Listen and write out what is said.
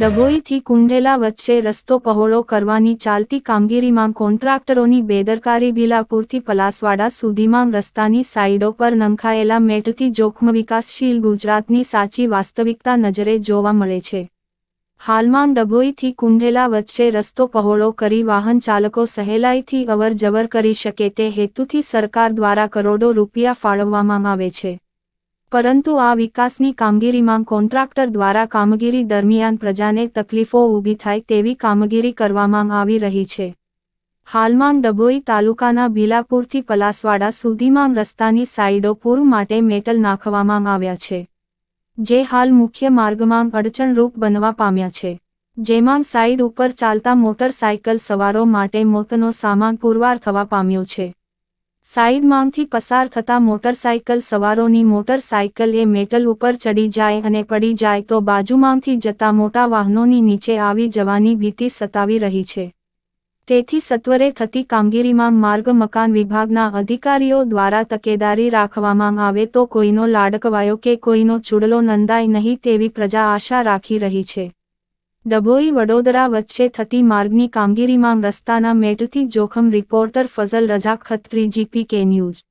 ડભોઈથી કુંડેલા વચ્ચે રસ્તો પહોળો કરવાની ચાલતી કામગીરીમાં કોન્ટ્રાક્ટરોની બેદરકારી ભીલાપુરથી પલાસવાડા સુધીમાં રસ્તાની સાઇડો પર નંખાયેલા મેટથી જોખમ વિકાસશીલ ગુજરાતની સાચી વાસ્તવિકતા નજરે જોવા મળે છે. હાલમાં ડભોઈથી કુંડેલા વચ્ચે રસ્તો પહોળો કરી વાહન ચાલકો સહેલાઈથી અવર જવર કરી શકે તે હેતુથી સરકાર દ્વારા કરોડો રૂપિયા ફાળવવામાં આવે છે. પરંતુ આ વિકાસની કામગીરીમાં કોન્ટ્રાક્ટર દ્વારા કામગીરી દરમિયાન પ્રજાને તકલીફો ઊભી થાય તેવી કામગીરી કરવામાં આવી રહી છે. હાલમાં ડભોઈ તાલુકાના ભીલાપુરથી પલાસવાડા સુધીમાં રસ્તાની સાઇડો પૂર માટે મેટલ નાખવામાં આવ્યા છે. જે હાલ મુખ્ય માર્ગમાં અડચણરૂપ બનવા પામ્યા છે. જેમાં સાઇડ ઉપર ચાલતા મોટરસાયકલ સવારો માટે મોતનો સામાન પુરવાર થવા પામ્યો છે. સાઇડમાંથી પસાર થતા મોટરસાયકલ સવારોની મોટરસાયકલ એ મેટલ ઉપર ચડી જાય અને પડી જાય તો બાજુમાંથી જતા મોટા વાહનોની નીચે આવી જવાની ભીતિ સતાવી રહી છે. તેથી સત્વરે થતી કામગીરીમાં માર્ગ, મકાન વિભાગના અધિકારીઓ દ્વારા તકેદારી રાખવામાં આવે તો કોઈનો લાડકવાયો કે કોઈનો ચૂડલો નંદાય નહીં તેવી પ્રજા આશા રાખી રહી છે. ડભોઈ વડોદરા વચ્ચે થતી માર્ગની કામગીરીમાં રસ્તાના મેટથી જોખમ રિપોર્ટર ફઝલ રજા ખત્રી જીપી કે ન્યૂઝ.